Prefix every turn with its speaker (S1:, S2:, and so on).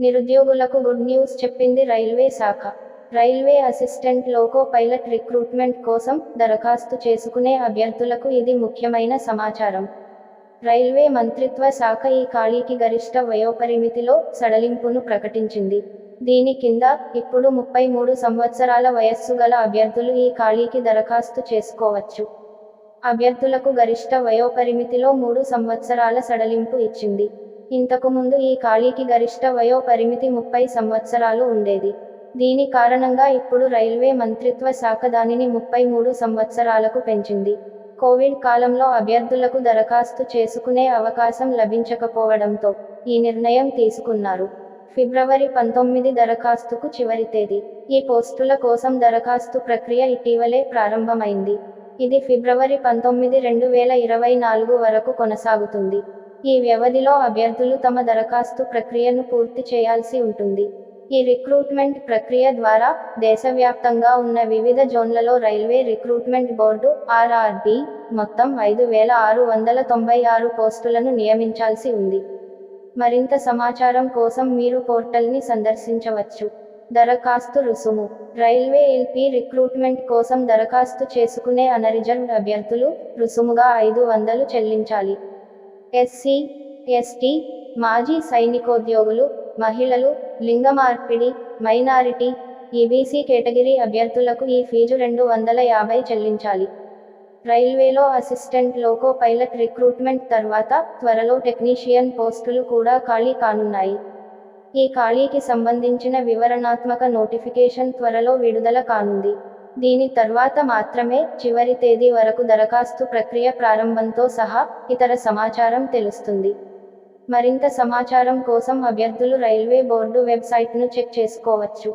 S1: నిరుద్యోగులకు good news చెప్పింది railway శాఖ. Railway assistant loco pilot recruitment కోసం దరఖాస్తు చేసుకునే అభ్యర్థులకు ఇది ముఖ్యమైన సమాచారం. రైల్వే మంత్రిత్వ శాఖ ఈ ఖాళీకి గరిష్ట వయోపరిమితిలో సడలింపును ప్రకటించింది. దీని కింద ఇప్పుడు ముప్పై మూడు సంవత్సరాల వయస్సు గల అభ్యర్థులు ఈ ఖాళీకి దరఖాస్తు చేసుకోవచ్చు. అభ్యర్థులకు గరిష్ట వయోపరిమితిలో మూడు సంవత్సరాల సడలింపు ఇచ్చింది. ఇంతకుముందు ఈ ఖాళీకి గరిష్ట వయో పరిమితి ముప్పై సంవత్సరాలు ఉండేది. దీని కారణంగా ఇప్పుడు రైల్వే మంత్రిత్వ శాఖ దానిని ముప్పై మూడు సంవత్సరాలకు పెంచింది. కోవిడ్ కాలంలో అభ్యర్థులకు దరఖాస్తు చేసుకునే అవకాశం లభించకపోవడంతో ఈ నిర్ణయం తీసుకున్నారు. ఫిబ్రవరి పంతొమ్మిది దరఖాస్తుకు చివరి తేదీ. ఈ పోస్టుల కోసం దరఖాస్తు ప్రక్రియ ఇటీవలే ప్రారంభమైంది. ఇది ఫిబ్రవరి పంతొమ్మిది రెండు వేల ఇరవై నాలుగు వరకు కొనసాగుతుంది. ఈ వ్యవధిలో అభ్యర్థులు తమ దరఖాస్తు ప్రక్రియను పూర్తి చేయాల్సి ఉంటుంది. ఈ రిక్రూట్మెంట్ ప్రక్రియ ద్వారా దేశవ్యాప్తంగా ఉన్న వివిధ జోన్లలో రైల్వే రిక్రూట్మెంట్ బోర్డు ఆర్ఆర్బి మొత్తం ఐదు వేల ఆరు వందల తొంభై ఆరు పోస్టులను నియమించాల్సి ఉంది. మరింత సమాచారం కోసం మీరు పోర్టల్ని సందర్శించవచ్చు. దరఖాస్తు రుసుము. రైల్వే ఎల్పి రిక్రూట్మెంట్ కోసం దరఖాస్తు చేసుకునే అనరిజర్వ్డ్ అభ్యర్థులు రుసుముగా ఐదు వందలు చెల్లించాలి. ఎస్సీ ఎస్టీ మాజీ సైనికోద్యోగులు మహిళలు లింగ మార్పిడి మైనారిటీ ఈబీసీ కేటగిరీ అభ్యర్థులకు ఈ ఫీజు రెండు వందల యాభై చెల్లించాలి. రైల్వేలో అసిస్టెంట్ లోకో పైలట్ రిక్రూట్మెంట్ తర్వాత త్వరలో టెక్నీషియన్ పోస్టులు కూడా ఖాళీ కానున్నాయి. ఈ ఖాళీకి సంబంధించిన వివరణాత్మక నోటిఫికేషన్ త్వరలో విడుదల కానుంది. దీని తర్వాత మాత్రమే చివరి తేదీ వరకు దరఖాస్తు ప్రక్రియ ప్రారంభంతో సహా ఇతర సమాచారం తెలుస్తుంది. మరింత సమాచారం కోసం అభ్యర్థులు రైల్వే బోర్డు వెబ్సైట్ను చెక్ చేసుకోవచ్చు.